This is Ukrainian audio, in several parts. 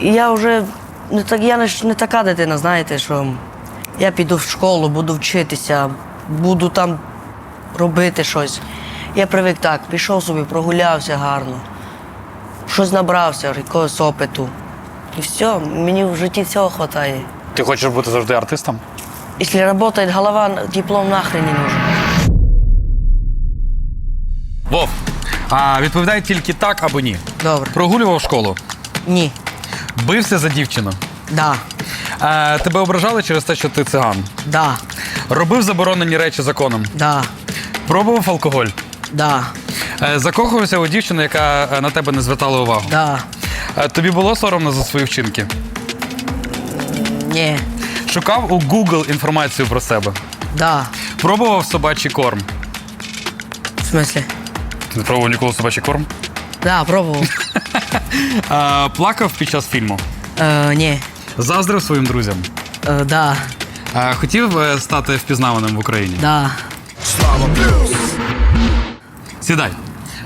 Я вже не так, я не, не така дитина, знаєте, що я піду в школу, буду вчитися, буду там робити щось. Я привик так, пішов собі, прогулявся гарно, щось набрався, якогось опиту. І все, мені в житті цього вистачає. Ти хочеш бути завжди артистом? Якщо працює голова, диплом нахрен не нужен. Вов, а відповідай тільки так або ні. Добре. Прогулював школу, Ні. Бився за дівчину. Да. Е, тебе ображали через те, що ти циган. Да. Робив заборонені речі законом. Да. Пробував алкоголь. Да. Е, закохувався у дівчину, яка е, на тебе не звертала увагу. Да. Е, тобі було соромно за свої вчинки? Ні. Шукав у Google інформацію про себе. Да. Пробував собачий корм. В смысле? Ти не пробував ніколи собачий корм? Да, пробував. Плакав під час фільму. Е, ні. Заздрив своїм друзям. Е, да. Е, хотів е, стати впізнаваним в Україні. Да. Сідай.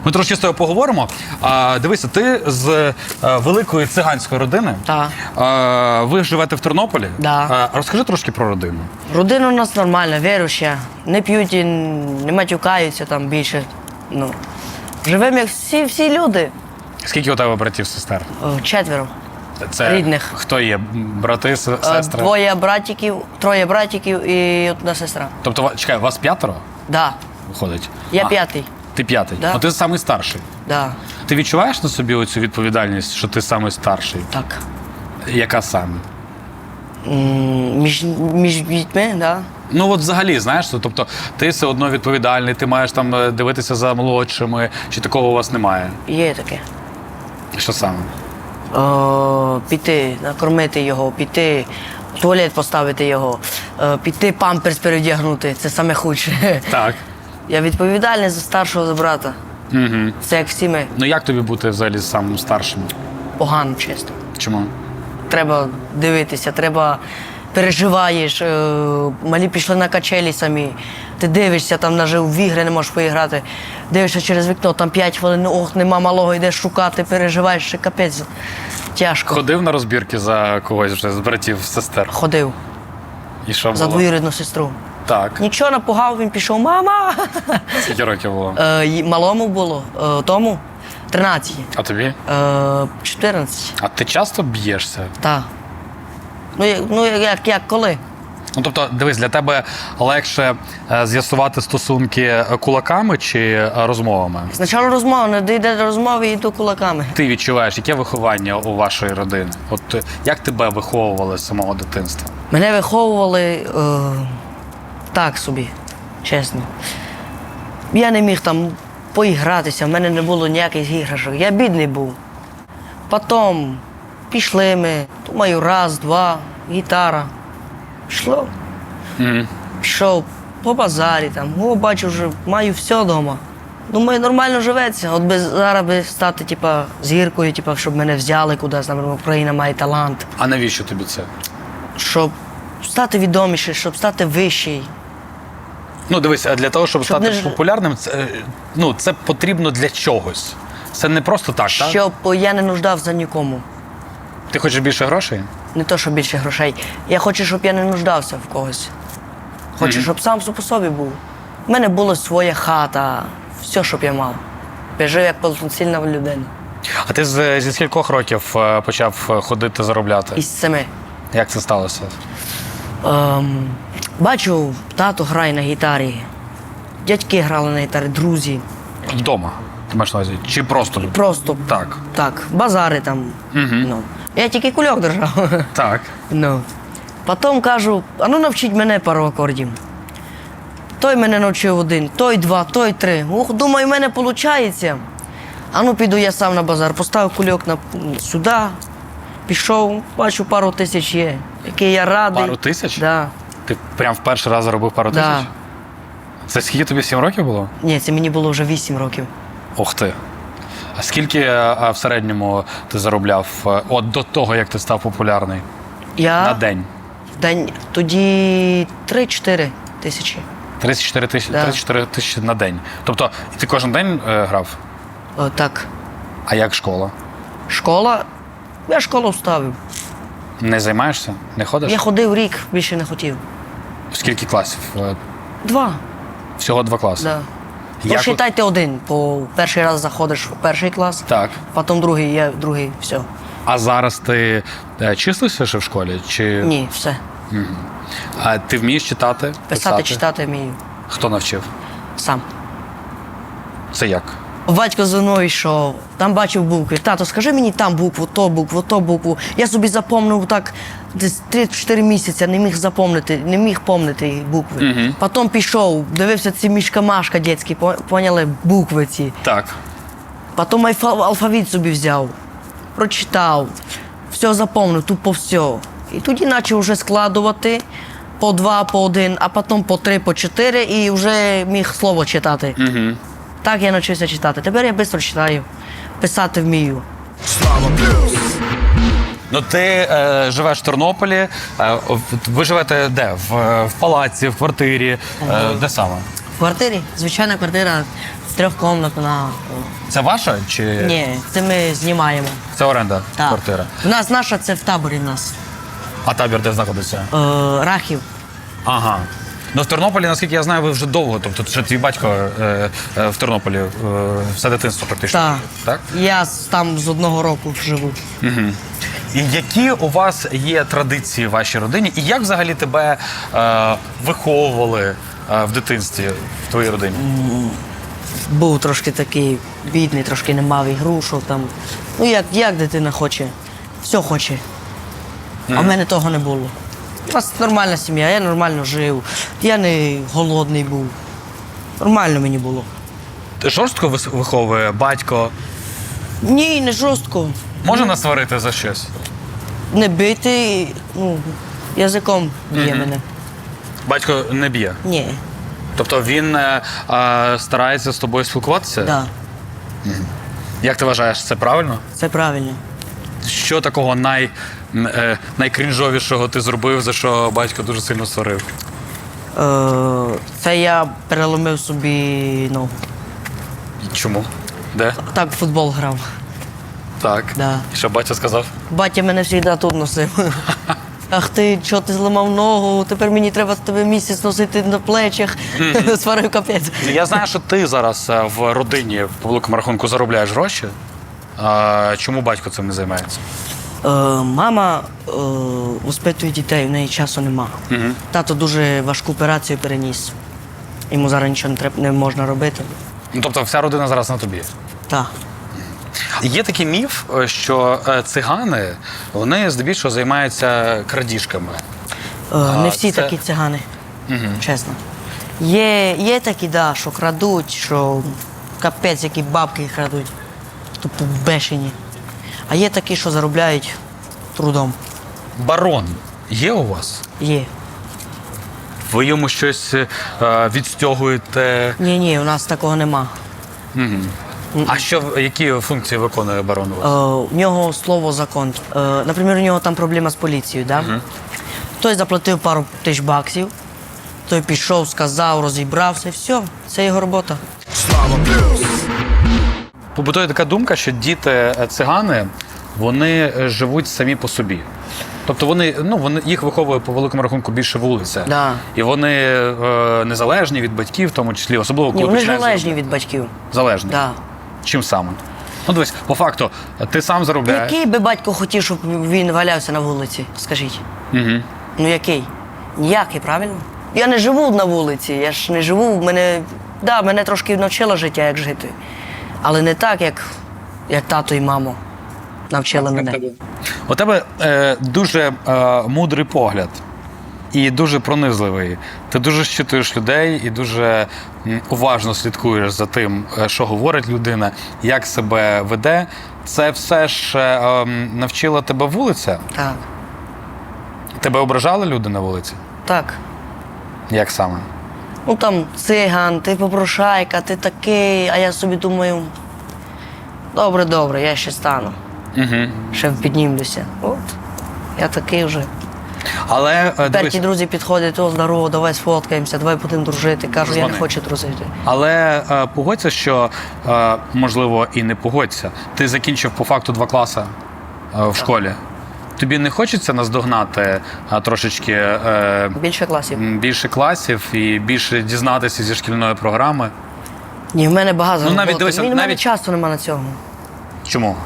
Ми трошки з тобою поговоримо. А, дивися, ти з е, великої циганської родини. Так. А, ви живете в Тернополі. Да. А, розкажи трошки про родину. Родина у нас нормальна, віруюча. Не п'ють, і не матюкаються там більше. Ну. Живемо як всі, всі люди. Скільки у тебе братів сестер? Четверо. Це Рідних. Хто є? Брати, с- Е, сестри? Двоє братиків, троє братиків і одна сестра. Тобто, ва- чекай, вас п'ятеро Да. виходить? Я А, п'ятий. Ти п'ятий. Да. Ну ти самий старший. Да. Ти відчуваєш на собі оцю відповідальність, що ти самий старший? Так. Яка саме? М, Між, між дітьми, да. Ну от взагалі, знаєш, тобто ти все одно відповідальний, ти маєш там е, дивитися за молодшими, чи такого у вас немає? Є таке. Що саме? О, піти, накормити його, піти, в туалет поставити його, е, піти памперс перевдягнути. Це саме худше. Так. Я відповідальний за старшого брата. Угу. Це як всі ми. Ну як тобі бути взагалі самим старшим? Погано, чесно. Чому? Треба дивитися, треба переживаєш. е, Малі пішли на качелі самі. Ти дивишся, там нажив в ігри не можеш поіграти. Дивишся через вікно, там 5 хвилин, ох, нема малого, йдеш шукати, переживаєш, ще капець. Тяжко. Ходив на розбірки за когось вже з братів, сестер. Ходив І що за двоюрідну сестру. Так. Нічого напугав, він пішов, мама. Скільки років було? Е, малому було е, тому 13, А тобі? е, 14. А ти часто б'єшся? Так. Ну, як, ну як, як, коли? Ну тобто, дивись, для тебе легше е, з'ясувати стосунки е, кулаками чи е, розмовами? Спочатку розмова, не дійде до розмови і йду кулаками. Ти відчуваєш, яке виховання у вашої родини? От як тебе виховували з самого дитинства? Мене виховували е, так собі, чесно. Я не міг там поігратися, в мене не було ніяких іграшок. Я бідний був. Потім пішли ми, думаю, раз, два, гітара. Пішло. Угу. Пішов по базарі, там, о, бачу, вже маю все вдома. Думаю, нормально живеться. От би зараз би стати, типа, зіркою, типа, щоб мене взяли кудись, наприклад, Україна має талант. А навіщо тобі це? Щоб стати відоміше, щоб стати вищий. Ну, дивись, а для того, щоб, Щоб стати не популярним, це, е, ну, це потрібно для чогось. Це не просто так, так? Щоб я не нуждався нікому. Ти хочеш більше грошей? Не то, що більше грошей. Я хочу, щоб я не нуждався в когось. Хочу, щоб сам по собі був. У мене була своя хата, все, щоб я мав. Я жив як повноцінна людина. А ти з, зі скількох років е, почав е, ходити заробляти? Із семи. Як це сталося? Ем, бачу, тато грає на гітарі. Дядьки грали на гітарі, друзі. Вдома. Ти маєш на увазі? Чи просто? Просто Так. так, базари там. Ну. Я тільки кульок держав. Так. Ну. Потім кажу, а ну навчіть мене пару акордів. Той мене навчив один, той два, той три. Ух, думаю, в мене виходить. А ну піду я сам на базар, поставив кульок на, сюди, пішов, бачу, пару тисяч є. Який я радий. Пару тисяч? Да. Ти прям в перший раз заробив пару Да. тисяч? Це скільки тобі 7 років було? Ні, це мені було вже 8 років. Ух ти. А скільки е, а, в середньому ти заробляв е, от до того, як ти став популярний? Я На день? в день тоді 3-4 тисячі. 34 тисячі Да. 34 тисячі на день. Тобто ти кожен день е, грав? О, так. А як школа? Школа Я школу вставив. Не займаєшся? Не ходиш? Я ходив рік, більше не хотів. Скільки класів? Е, Два. Всього два класи. Да. Як Посчитайте один, по перший раз заходиш в перший клас, Так. потім другий, я другий, все. А зараз ти е, числився ще в школі? Чи Ні, все. а ти вмієш читати? Писати, читати вмію. Хто навчив? Сам. Це як? Батько за мною йшов, там бачив букви. Тато, скажи мені там букву, то букву, то букву. Я собі запомнив так десь 3-4 місяці, не міг запомнити, не міг помнити букви. Потім пішов, дивився ці мішка-машка дітські, поняли букви ці. Так. Потім алфавіт собі взяв, прочитав, все запомнив, тупо все. І тоді почав вже складувати по два, по один, а потім по три, по чотири, і вже міг слово читати. Угу. Так я навчився читати. Тепер я швидко читаю, писати вмію. Ну ти е, живеш в Тернополі. Е, ви живете де? В, в палаці, в квартирі. Е, де саме? В квартирі, звичайна квартира, трьохкомнатна. Це ваша чи Ні, це ми знімаємо. це оренда Так. квартира? У нас наша це в таборі в нас. А табір де знаходиться? Е, Рахів. Ага. Ну в Тернополі, наскільки я знаю, ви вже довго. Тобто, ще твій батько е, е, в Тернополі е, все дитинство практично. Так. так? Я з- там з одного року живу. І які у вас є традиції в вашій родині, і як взагалі тебе е, виховували е, в дитинстві в твоїй родині? Був трошки такий бідний, трошки не мав ігрушок там. Ну як, як дитина хоче, все хоче. А в мене того не було. У нас нормальна сім'я, я нормально жив, я не голодний був. Нормально мені було. Жорстко вис- виховує батько. Ні, не жорстко. Може насварити за щось? Не бити, ну, язиком б'є мене. Батько не б'є. Ні, Тобто він е, е, старається з тобою спілкуватися? да, Як ти вважаєш, це правильно? це правильно. Що такого най, м, е, найкрінжовішого ти зробив, за що батько дуже сильно сварив? Е, це я переломив собі ногу. І Чому? Де? Так в футбол грав. Так. Да. І що батя сказав? Батя мене завжди тут носив. Ах ти, чого ти зламав ногу? Тепер мені треба тебе місяць носити на плечах. Сварив капець. Ну, Я знаю, що ти зараз е, в родині по великому рахунку заробляєш гроші. А, чому батько цим не займається? Е, мама е, воспитує дітей, в неї часу нема. Тато дуже важку операцію переніс. Йому зараз нічого не, треба, не можна робити. Ну, тобто вся родина зараз на тобі. Так. Є такий міф, е, що е, цигани вони здебільшого займаються крадіжками. Е, не всі це- такі цигани, чесно. Є, є такі, да, що крадуть, що капець, які бабки крадуть. Тобто бешені. А є такі, що заробляють трудом. Барон є у вас? Є. Ви йому щось е, відстягуєте? Ні, ні, у нас такого нема. А що які функції виконує барон у Е, вас? у нього слово закон. Е, наприклад, у нього там проблема з поліцією, да? Той заплатив пару тисяч баксів, той пішов, сказав, розібрався, все, це його робота. Побутує така думка, що діти е, цигани вони е, живуть самі по собі. Тобто вони, ну, вони їх виховує по великому рахунку більше вулиця. Да. І вони е, незалежні від батьків, в тому числі, особливо коли Ні, вони ж починають залежні від батьків. Залежні. Да. Чим саме? Ну, дивись, по факту, ти сам заробляєш. Який би батько хотів, щоб він валявся на вулиці? Скажіть. Угу. Ну який? Ніякий, правильно? Я не живу на вулиці, я ж не живу. Мене, да, мене трошки навчило життя, як жити. Але не так, як, як тато і мамо навчили мене. У тебе е, дуже е, мудрий погляд і дуже пронизливий. Ти дуже щитуєш людей і дуже уважно слідкуєш за тим, е, що говорить людина, як себе веде. Це все ж е, ем, навчила тебе вулиця? Так. Тебе ображали люди на вулиці? Так. Як саме? Ну там циган, ти попрошайка, ти такий, а я собі думаю. Добре, добре, я ще стану. Угу. Ще піднімлюся. От. Я такий вже. Але е, Тепер дивись, ті друзі підходять, о, здорово, давай сфоткаємося, давай будемо дружити. Кажу, я не хочу дружити. але е, погодься, що е, можливо і не погодься. Ти закінчив по факту два класи в школі. Тобі не хочеться наздогнати а, трошечки е, Більше класів. м, більше класів і більше дізнатися зі шкільної програми? Ні, в мене багато. Ну, навіть роботи. дивися, Мені- в мене навіть- часу нема на цього. Чому?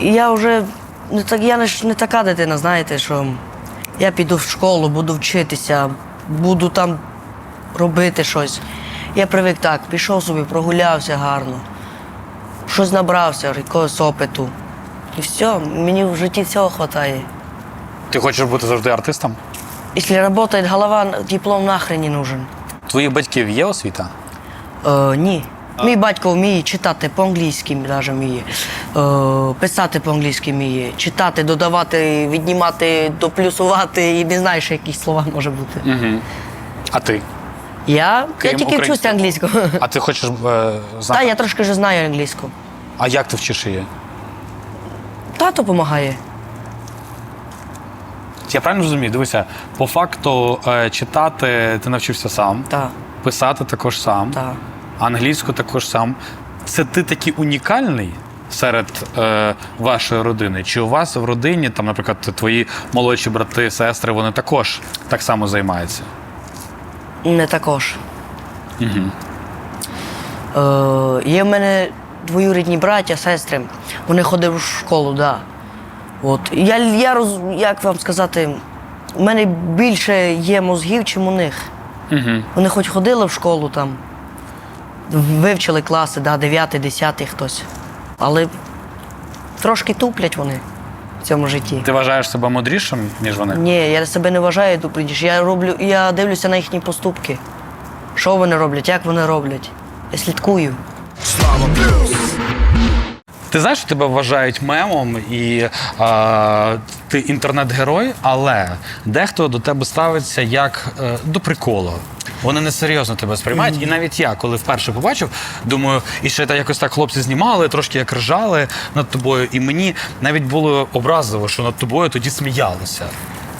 Я вже не так, я не, ж не така дитина, знаєте, що я піду в школу, буду вчитися, буду там робити щось. Я привик так, пішов собі, прогулявся гарно, щось набрався, якогось опиту. І все, мені в житті всього вистачає. Ти хочеш бути завжди артистом? Якщо працює голова, диплом нахрен не нужен. Твоїх батьків є освіта? Е, ні. Мій батько вміє читати по-англійськи, навіть вміє, е, писати по-англійськи вміє, читати, додавати, віднімати, доплюсувати і не знаю, що якісь слова може бути. Угу. А ти? Я, я Крім тільки вчуся англійською. А ти хочеш е, Та, знати? я трошки вже знаю англійську. А як ти вчиш її? Тато допомагає. Я правильно розумію? Дивися, по факту е, читати ти навчився сам, Так, писати також сам, так. Англійську також сам. Це ти такий унікальний серед е, вашої родини? Чи у вас в родині, там, наприклад, твої молодші брати, сестри, вони також так само займаються? Не також. Угу. Е, є в мене двоюрідні браття, сестри. Вони ходили в школу, так. Да. От. Я, я роз, як вам сказати, у мене більше є мозгів, чим у них. Угу. Вони хоч ходили в школу там, вивчили класи, да, 9, 10 хтось. Але трошки туплять вони в цьому житті. Ти вважаєш себе мудрішим, ніж вони? Ні, я себе не вважаю тупліш. Я роблю, я дивлюся на їхні поступки. Що вони роблять, як вони роблять. Я слідкую. Слава! Ти знаєш, що тебе вважають мемом і а, ти інтернет-герой, але дехто до тебе ставиться як е, до приколу. Вони несерйозно тебе сприймають. І навіть я, коли вперше побачив, думаю, і ще та якось так хлопці знімали, трошки як ржали над тобою. І мені навіть було образливо, що над тобою тоді сміялися.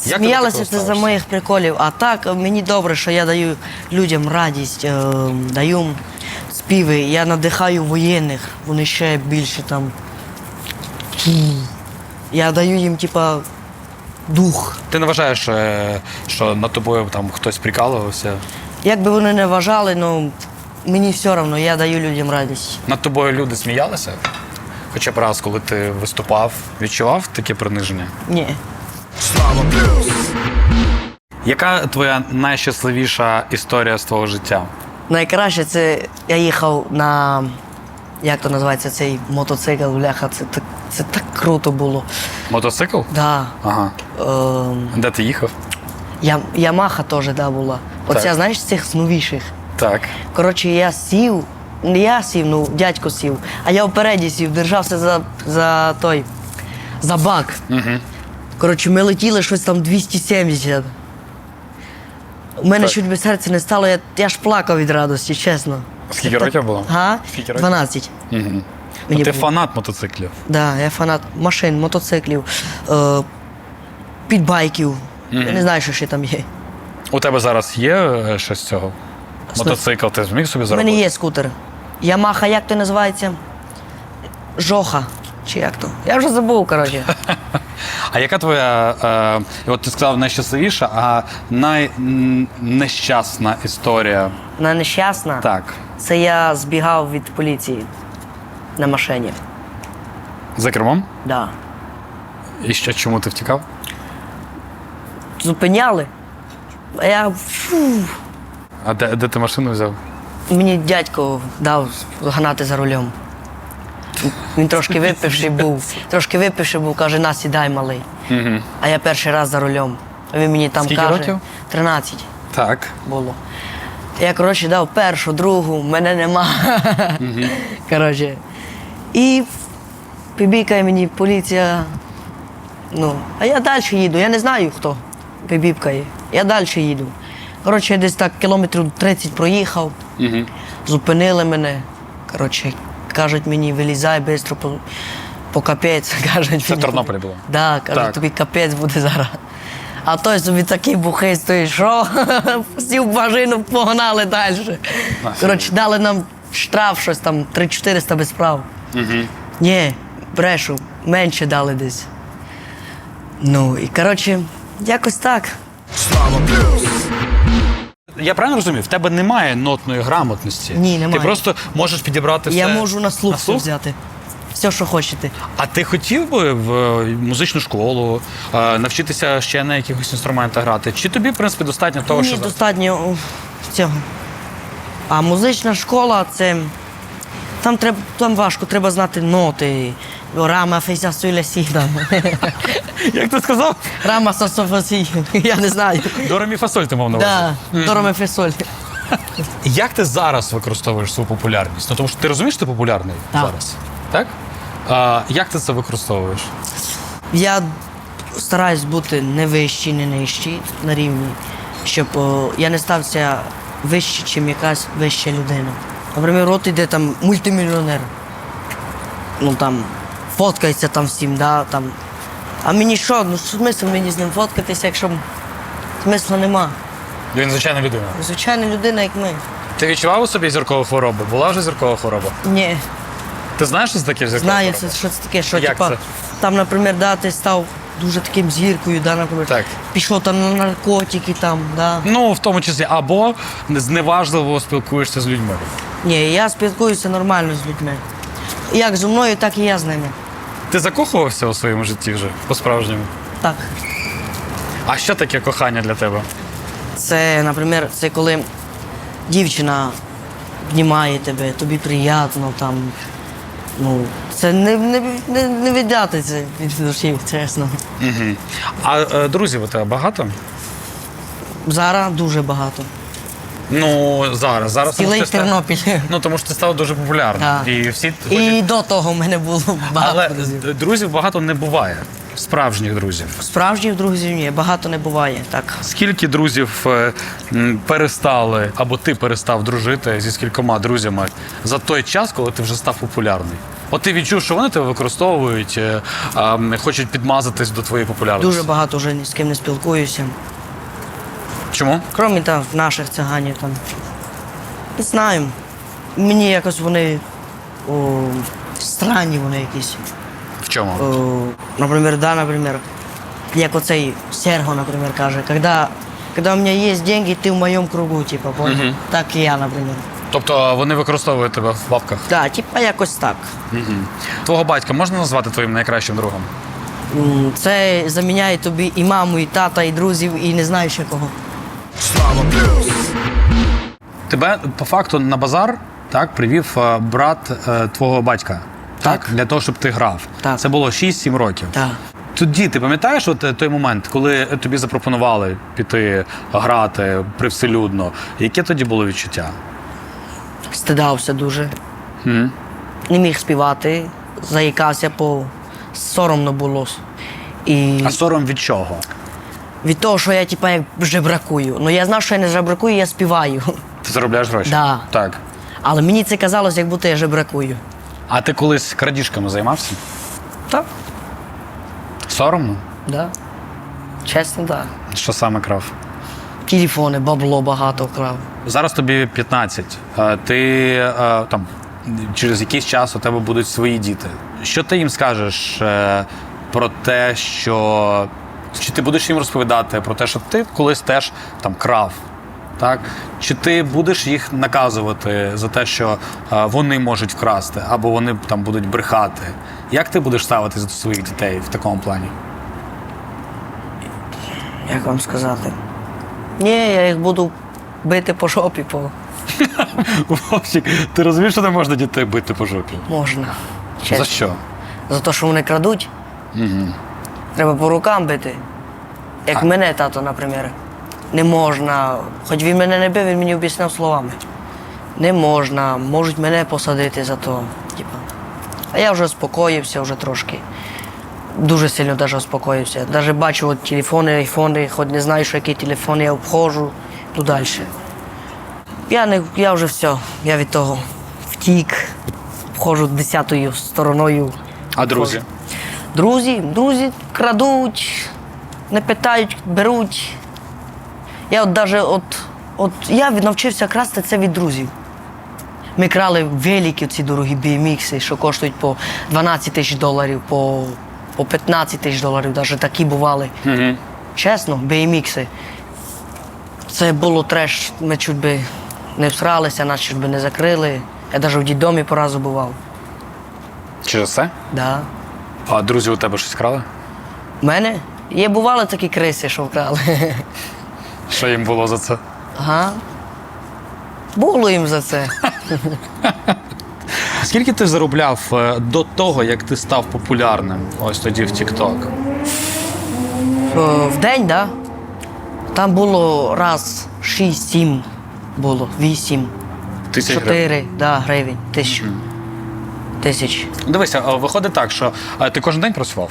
Як ти Сміялися це за моїх приколів. А так мені добре, що я даю людям радість, е, даю співи, я надихаю воєнних, вони ще більше там. Я даю їм, типа, дух. Ти не вважаєш, е, що над тобою там хтось прикалувався? Як би вони не вважали, ну мені все одно, я даю людям радість. Над тобою люди сміялися? Хоча б раз, коли ти виступав, відчував таке приниження? Ні. Слава! Яка твоя найщасливіша історія з твого життя? Найкраще це я їхав на. Як то називається цей мотоцикл, бляха, це так, це так круто було. Мотоцикл? Да. Ага. Ем, Де ти їхав? я, Ямаха теж да, була. Оця, Так. знаєш, цих з новіших. Так. Коротше, я сів, не я сів, ну дядько сів, а я впереді сів, держався за, за той, за бак. Угу. Коротше, ми летіли щось там 270. У мене Так. чуть би серце не стало, я, я ж плакав від радості, чесно. Скільки так- років було? Га? Скільки років? 12. Угу. Мені ти було. фанат мотоциклів. Да, я фанат машин, мотоциклів, е, підбайків. Я не знаю, що ще там є. У тебе зараз є е, щось з цього? Мотоцикл, ти зміг собі У заробити? мене є скутер. Ямаха, як то називається? Жоха. Чи як то? Я вже забув, коротше. А яка твоя, е, от ти сказав найщасливіша, а найнещасна історія? Вона нещасна. Так. Це я збігав від поліції на машині. За кермом? Да. І що, чому ти втікав? Зупиняли. А я фу, А де, де ти машину взяв? мені дядько дав гнати за рулем. Він трошки випивший був. Трошки випивший був, каже, на сідай малий. Угу. А я перший раз за рулем. А він мені там Скільки каже. років? 13 Так. було. Я, коротше, дав першу, другу, мене нема. Коротше. І пібікає мені поліція. Ну, а я далі їду. Я не знаю, хто пібікає. Я далі їду. Коротше, я десь так кілометрів 30 проїхав, Угу. зупинили мене. Коротше, кажуть мені, вилізай швидко по, по капець. Кажуть, Це в. Тернополі було. Да, кажуть, Так. тобі капець буде зараз. А той собі такий бухий стоїть, що сів в машину, погнали далі. Коротше, дали нам штраф, щось там 3-400 без прав. Угу. Ні, брешу, менше дали десь. Ну, і коротше, якось так. Я правильно розумію? В тебе немає нотної грамотності. Ні, немає. Ти просто можеш підібрати все. Я можу на слух, все взяти. Все, що хочете. А ти хотів би в е, музичну школу е, навчитися ще на якихось інструментах грати? Чи тобі, в принципі, достатньо того, Мені що достатньо о, цього. А музична школа це. Там треба там важко, треба знати ноти. Рама фейся суля сіда. як ти сказав? Рама сософасі. Я не знаю. До ремі фасоль ти мав на увазі. Да, Дороме фесоль. Як ти зараз використовуєш свою популярність? Ну тому що ти розумієш, що ти популярний Так. зараз. Так? А, як ти це використовуєш? Я стараюсь бути не вищий, не нижчий на рівні, щоб о, я не стався вище, ніж якась вища людина. Наприклад, от іде там мультимільйонер. Ну там фоткається там всім, да, там. А мені що? Ну смисл мені з ним фоткатися, якщо смисла нема. Він звичайна людина. Звичайна людина, як ми. Ти відчував у собі зіркову хворобу? Була вже зіркова хвороба? Ні, Ти знаєш, що це таке зіркова знаю, хвороба? це, що це таке, що Як типа, це? там, наприклад, да, ти став дуже таким зіркою, да, наприклад, Так. пішов там на наркотики, там, да. Ну, в тому числі, або зневажливо спілкуєшся з людьми. Ні, я спілкуюся нормально з людьми. Як зі мною, так і я з ними. Ти закохувався у своєму житті вже по-справжньому? Так. А що таке кохання для тебе? Це, наприклад, це коли дівчина обнімає тебе, тобі приємно там. Ну, це не, не, не, не віддати це від душі, чесно. Угу. А е, друзів у тебе багато? Зараз дуже багато. Ну, зараз. Зараз тому Цілий що ти Тернопіль. Ну, тому що ти став дуже популярним. Так. І всі І до того в мене було багато Але друзів. друзів багато не буває. Справжніх друзів. Справжніх друзів ні, багато не буває. Так. Скільки друзів е, м, перестали, або ти перестав дружити зі скількома друзями за той час, коли ти вже став популярний? От ти відчув, що вони тебе використовують, е, а, хочуть підмазатись до твоєї популярності. Дуже багато вже ні з ким не спілкуюся. Чому? Крім там наших циганів там. Не знаю. Мені якось вони о, странні вони якісь. В чому? О, наприклад, да, наприклад, як оцей Серго, наприклад, каже, когда, когда у меня есть деньги, ты в моем кругу, типа, понял? Так і я, наприклад. Тобто вони використовують тебе в бабках. Да, типа якось так. Твого батька можна назвати твоїм найкращим другом? Це заміняє тобі і маму, і тата, і друзів, і не знаю ще кого. Тебе по факту на базар так привів е, брат е, твого батька. Так. Для того, щоб ти грав. Так. Це було 6-7 років. Так. Тоді ти пам'ятаєш от е, той момент, коли тобі запропонували піти грати привселюдно? Яке тоді було відчуття? Стидався дуже. М? Не міг співати, заїкався, по соромно було. І А сором від чого? від того, що я типа як жебракую. Ну я знав, що я не жебракую, я співаю. Ти заробляєш гроші? Да. Так. Але мені це казалось, як будто я жебракую. А ти колись крадіжками займався? Так. Соромно? Да. Чесно, так. Що саме крав? Телефони, бабло багато вкрав. Зараз тобі 15. Е, Ти там через якийсь час у тебе будуть свої діти. Що ти їм скажеш е, про те, що чи ти будеш їм розповідати про те, що ти колись теж там крав? Так? Чи ти будеш їх наказувати за те, що е, вони можуть вкрасти, або вони там будуть брехати? Як ти будеш ставитися до своїх дітей в такому плані? Як вам сказати? Ні, я їх буду бити по жопі, по Вовчик, ти розумієш, що не можна дітей бити по жопі? можна. За Чесно. що? За те, що вони крадуть. Треба по рукам бити. Як мене тато, наприклад. Не можна. Хоч він мене не бив, він мені об'ясняв словами. Не можна, можуть мене посадити за то. Типа. А я вже успокоївся вже трошки. Дуже сильно навіть успокоївся. Навіть бачу от телефони, айфони, хоч не знаю, що який телефон, я обходжу, йду далі. Я, не, я вже все, я від того втік, входжу десятою стороною. А друзі? Друзі, друзі крадуть, не питають, беруть. Я от даже от, от я навчився красти це від друзів. Ми крали великі ці дорогі BMX, що коштують по 12 тисяч доларів, по, по 15 тисяч доларів, навіть такі бували. Угу. Чесно, BMX. Це було треш, ми чуть би не всралися, нас чуть би не закрили. Я навіть в дідомі по разу бував. Через це? Да. А друзі у тебе щось крали? У мене є бували такі криси, що вкрали. Що їм було за це? Ага. Було їм за це. Скільки ти заробляв е, до того, як ти став популярним? Ось тоді в TikTok? В день, да? Там було раз 6-7 було, 8, Тисяч гривень. 4 да, гривень, тисяч. Тисяч. Дивися, виходить так, що ти кожен день працював?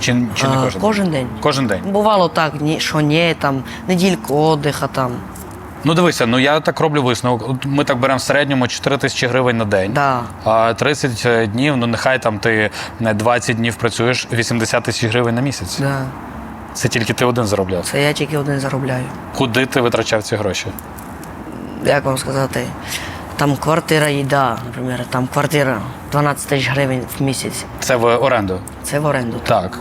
Чи, чи не А, кожен? кожен день. Кожен день. Бувало так, що ні, там, недільку отдиха там. Ну дивися, ну я так роблю висновок. От Ми так беремо в середньому 4 тисячі гривень на день. Да. А 30 днів, ну нехай там ти не 20 днів працюєш, 80 тисяч гривень на місяць. Да. Це тільки ти один заробляв. Це я тільки один заробляю. Куди ти витрачав ці гроші? Як вам сказати? Там квартира їда, наприклад, там квартира 12 тисяч гривень в місяць. Це в оренду. Це в оренду. Так.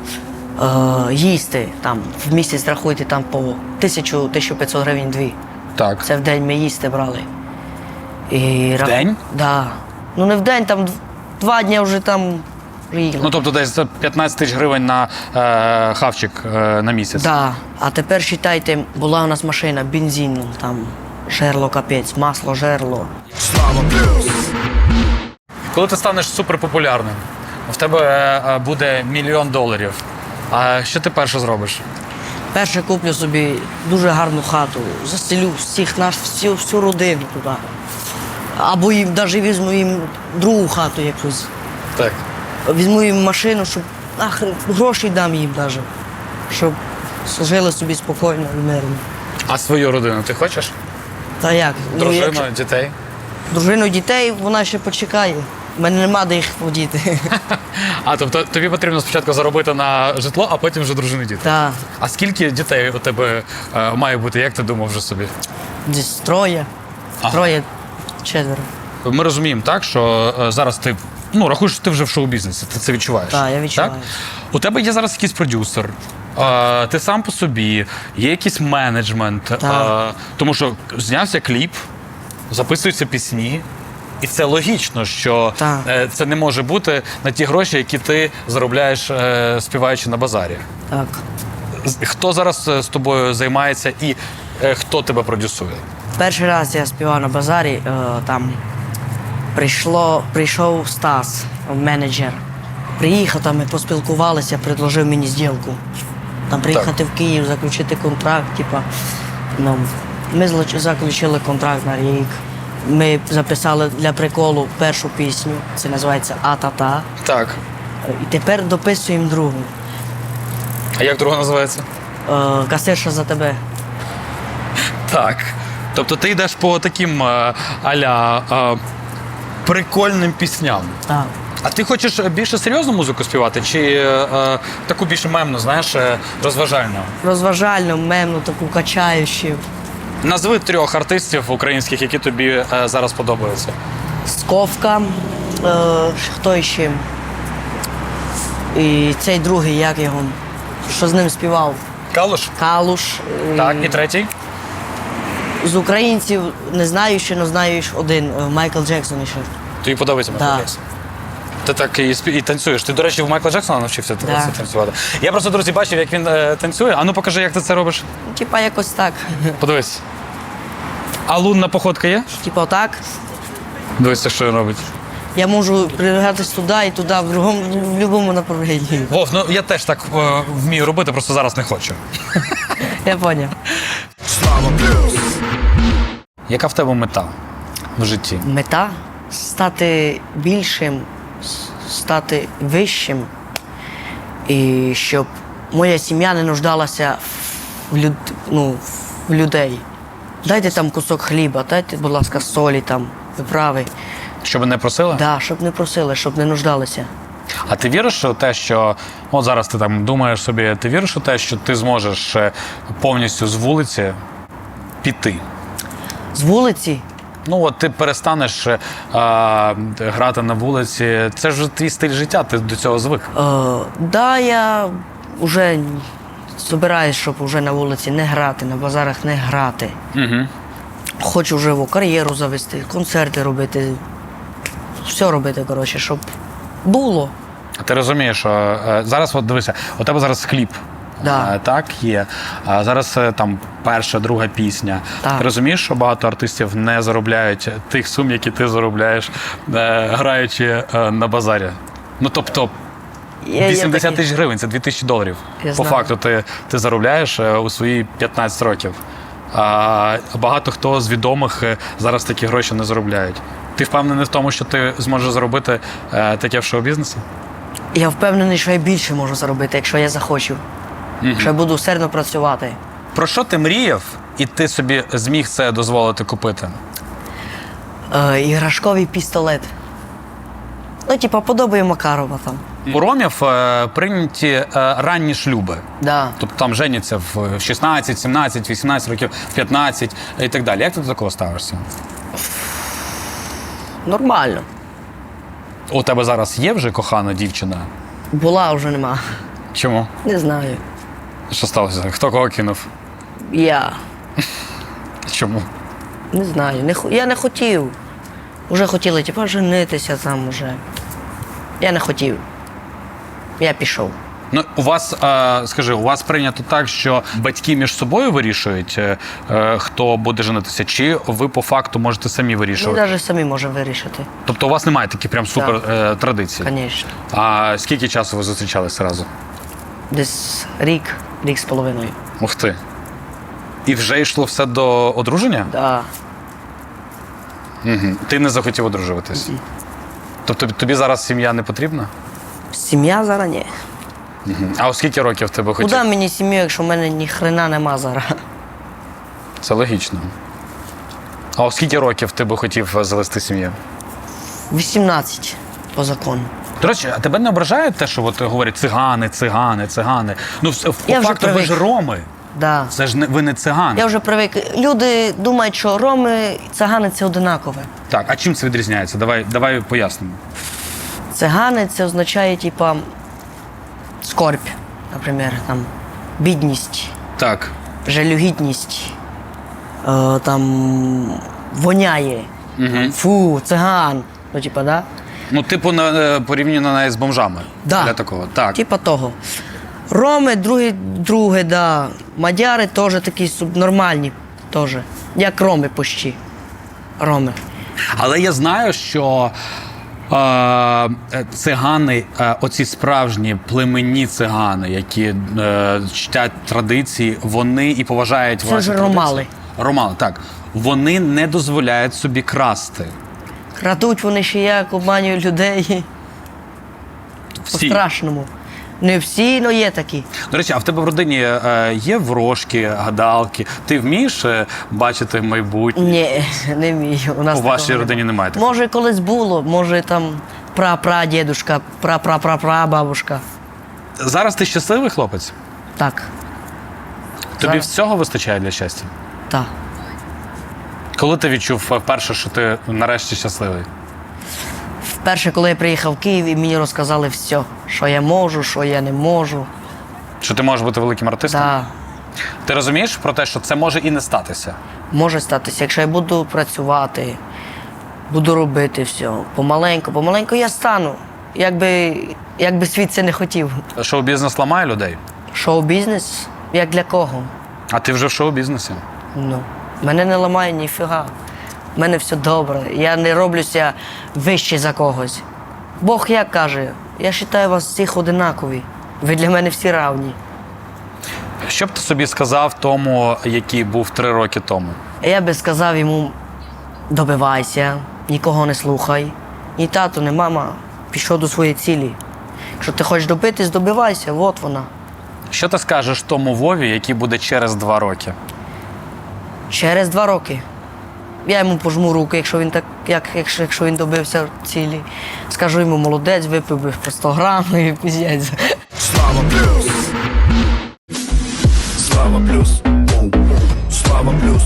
Е, їсти там в місяць рахуйте там по 1000-1500 гривень дві. Так. Це в день ми їсти брали. І В день? Да. Ну не в день, там два дні вже там їли. Ну тобто десь 15 тисяч гривень на е, хавчик е, на місяць. Да. А тепер вважайте, була у нас машина, бензин, там жерло капець, масло, жерло. Слава. Коли ти станеш суперпопулярним, в тебе е, е, буде мільйон доларів. А що ти перше зробиш? Перше куплю собі дуже гарну хату, заселю всіх наш, всю, всю родину туди. Або їм навіть візьму їм другу хату якусь. Так. Візьму їм машину, щоб ах, гроші дам їм навіть. Щоб жили собі спокійно і мирно. А свою родину ти хочеш? Та як? Ну, якщо- дітей? дружину дітей вона ще почекає. У мене нема де їх водіти. А тобто тобі потрібно спочатку заробити на житло, а потім вже дружини діти. Та А скільки дітей у тебе е, має бути, як ти думав вже собі? десь троє, Ага. троє, четверо. Ми розуміємо так, що е, зараз ти ну рахуєш, що ти вже в шоу-бізнесі, ти це відчуваєш. Так, я відчуваю. У тебе є зараз якийсь продюсер. е, Ти сам по собі, є якийсь менеджмент, Так. е, тому що знявся кліп, записуються пісні, і це логічно, що Так. е, це не може бути на ті гроші, які ти заробляєш, е, співаючи на базарі. Так. Хто зараз е, з тобою займається і хто тебе продюсує? Перший раз я співав на базарі, там прийшло, прийшов Стас, менеджер. Приїхав там, ми поспілкувалися, предложив мені зділку. Там приїхати в Київ, заключити контракт. Типа, ну, ми заключили контракт на рік. Ми записали для приколу першу пісню, це називається А-та-та. Так. І тепер дописуємо другу. А як друга називається? Е, Касирша за тебе. Так. Тобто ти йдеш по таким е, аля е, прикольним пісням. Так. А ти хочеш більше серйозну музику співати, чи е, е, таку більше мемну, знаєш, е, розважальну? Розважальну, мемну, таку качаючу. Назви трьох артистів українських, які тобі е, зараз подобаються. Сковка, е, хто ще? І цей другий, як його, що з ним співав? Калуш? Калуш. е, Так, і третій. З українців не знаю ще, але знаю ще один, е, Майкл Джексон ще. Тобі подобається Майкл Так. Джексон? Ти так і, спі- і танцюєш. Ти, до речі, в Майкла Джексона навчився Да. це танцювати. Я просто, друзі, бачив, як він е, танцює. А ну покажи, як ти це робиш. Типа якось так. Подивись. А лунна походка є? Типа так. Дивись, що він робить. Я можу пригатись туди і туди, в другому, в будь-якому направленні. Вов, ну я теж так е, вмію робити, просто зараз не хочу. Я поняв. Яка в тебе мета в житті? Мета стати більшим, стати вищим, і щоб моя сім'я не нуждалася в, люд, ну, в людей. Дайте там кусок хліба, дайте, будь ласка, солі там, приправи. Щоб не просила? Да, щоб не просили, щоб не нуждалися. А ти віриш у те, що от зараз ти там думаєш собі, ти віриш у те, що ти зможеш е, повністю з вулиці піти? З вулиці Ну, от ти перестанеш е, грати на вулиці. Це ж твій стиль життя, ти до цього звик. Е, да, я вже збираюсь, щоб вже на вулиці не грати, на базарах не грати. Угу. Хочу живу кар'єру завести, концерти робити. Все робити, коротше, щоб було. А Ти розумієш, що е, зараз, от дивися, у тебе зараз кліп. Да. Е, Так, є. А зараз е, там перша, друга пісня. Так. Ти розумієш, що багато артистів не заробляють тих сум, які ти заробляєш, е, граючи е, на базарі. Ну тобто Є- є 80 тисяч гривень це 2 тисячі доларів. Я По знаю. факту ти, ти заробляєш е, у свої 15 років. А багато хто з відомих е, зараз такі гроші не заробляють. Ти впевнений в тому, що ти зможеш заробити е, таке в шоу-бізнесі? Я впевнений, що я більше можу заробити, якщо я захочу. Якщо я буду серно працювати. Про що ти мріяв, і ти собі зміг це дозволити купити? Е, іграшковий пістолет. Ну, типа, подобає Макарова там. У ромів е, прийняті е, ранні шлюби. Да. Тобто там женяться в 16, 17, 18 років, в 15 і так далі. Як ти до такого ставишся? Нормально. У тебе зараз є вже кохана дівчина? Була вже нема. Чому? Не знаю. Що сталося? Хто кого кинув? Я Чому? не знаю. Не, я не хотів. Уже хотіли, типа, женитися там уже. Я не хотів. Я пішов. Ну, у вас, е, скажи, у вас прийнято так, що батьки між собою вирішують, е, е, хто буде женитися, чи ви по факту можете самі Ми вирішувати? навіть самі можемо вирішити. Тобто у вас немає таких прям супер е, традицій? Звісно. А скільки часу ви зустрічалися разом? Десь рік, рік з половиною. Ух ти. І вже йшло все до одруження? Да. Угу. Ти не захотів одружуватись? Тобто тобі зараз сім'я не потрібна? Сім'я зараз ні. Угу. А у скільки років тебе хотів? Куди мені сім'ю, якщо в мене ні хрена нема зараз? Це логічно. А у скільки років ти би хотів е, завести сім'ю? 18 по закону. До речі, а тебе не ображає те, що от говорять цигани, цигани, цигани. Ну, в- по факту ви ж роми. Да. Це ж не ви не цигани. Я вже привик. Люди думають, що роми і цигани це одинакове. Так, а чим це відрізняється? Давай, давай пояснимо. Цигани це означає, типа, скорбь, наприклад, там, бідність, Так. жалюгідність, е, там, воняє, фу, циган. Ну, типа, да? Ну, типу, на, е, порівняно навіть з бомжами. Да. Для такого. Так. Типа того. Роми, другі, друге, да. Мадяри теж такі суб- нормальні, теж. Як роми почти. Роми. Але я знаю, що е, цигани, е, оці справжні племенні цигани, які е, чтять традиції, вони і поважають Це ваші ж традиції. ромали. Ромали, так. Вони не дозволяють собі красти. Крадуть вони ще як обманюють людей. По-страшному. Не всі, але є такі. До речі, а в тебе в родині е, є ворожки, гадалки? Ти вмієш е, бачити майбутнє? Ні, не вмію. У, нас У вашій родині немає такого? Може, колись було, може там пра-прадідушка, пра-пра-пра-пра-бабушка. Зараз ти щасливий хлопець? Так, Тобі Зараз. всього вистачає для щастя? так. Коли ти відчув вперше, що ти нарешті щасливий? Вперше, коли я приїхав в Київ, і мені розказали все, що я можу, що я не можу. Що ти можеш бути великим артистом? Так. Ти розумієш про те, що це може і не статися? Може статися, якщо я буду працювати, буду робити все. Помаленьку, помаленьку я стану. Якби, якби світ це не хотів. Шоу-бізнес ламає людей, Шоу-бізнес? Як для кого? а ти вже в шоу-бізнесі. Ну, мене не ламає ніфіга. У мене все добре. Я не роблюся вище за когось. Бог як каже, я вважаю вас всіх одинакові. Ви для мене всі равні. Що б ти собі сказав тому, який був три роки тому? Я би сказав йому: добивайся, нікого не слухай. Ні тато, ні мама. Пішов до своєї цілі. Якщо ти хочеш добитись, добивайся, от вона. Що ти скажеш тому Вові, який буде через два роки? Через два роки. Я йому пожму руку, якщо він так, як, якщо, якщо він добився цілі. Скажу йому, молодець, випив би про 100 грам і піздець. Слава плюс! Слава плюс! Слава плюс!